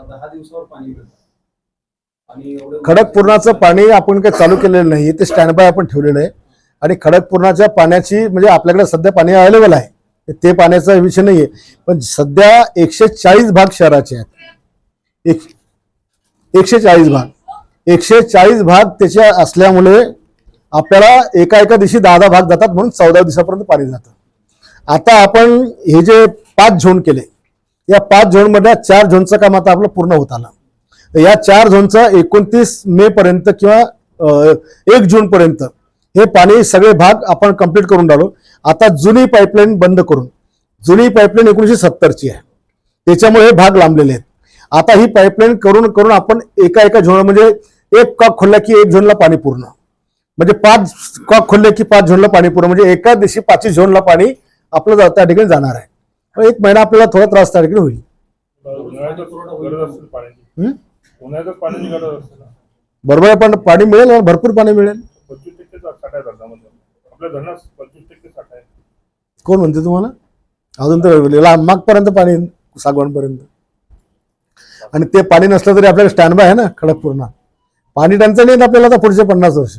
दहा दिवसावर पाणी मिळतं. आणि एवढं खडकपूर्णाचं पाणी आपण काही चालू केलेलं नाही ते स्टँड बाय आपण ठेवलेलं आहे. आणि खडकपूर्णाच्या पाण्याची म्हणजे आपल्याकडे सध्या पाणी अवेलेबल आहे. ते पाण्याचा विषय नाही आहे पण सध्या एकशे चाळीस भाग शहराचे आहेत. एक एकशे चाळीस भाग. एकशे चाळीस भाग त्याच्या असल्यामुळे आपल्याला एका एका दिवशी दहा दहा भाग जातात म्हणून चौदा दिवसापर्यंत पाणी जातं. आता आपण हे जे पाच झोन केले या पाच झोनमधल्या चार झोनचं काम आता आपलं पूर्ण होत आलं. या चार झोनचं एकोणतीस मे पर्यंत किंवा एक जून पर्यंत हे पाणी सगळे भाग आपण कंप्लीट करून टाकलो आता जुनी पाईपलाईन बंद करून जुनी पाईपलाईन एकोणीसशे सत्तरची आहे. त्याच्यामुळे हे भाग लांबलेले आहेत. आता ही पाईपलाईन करून करून आपण एका एका झोन म्हणजे एक कॉक खोलला की एक झोनला पाणी पूर्ण म्हणजे पाच कॉक खोलले की पाच झोनला पाणी पूर्ण म्हणजे एका दिवशी पाचही झोनला पाणी आपलं त्या ठिकाणी जाणार आहे. एक महिना आपल्याला थोडा त्रास ठिकाणी होईल. हं? बरोबर आहे पण पाणी मिळेल आणि भरपूर पाणी मिळेल. कोण म्हणते तुम्हाला? अजून तर मागपर्यंत पाणी सागवणपर्यंत आणि ते पाणी नसलं तरी आपल्याला स्टँड बाय आहे ना खडकपूर्ण पाणी टंचाई नाही आपल्याला आता पुढचे पन्नास वर्ष.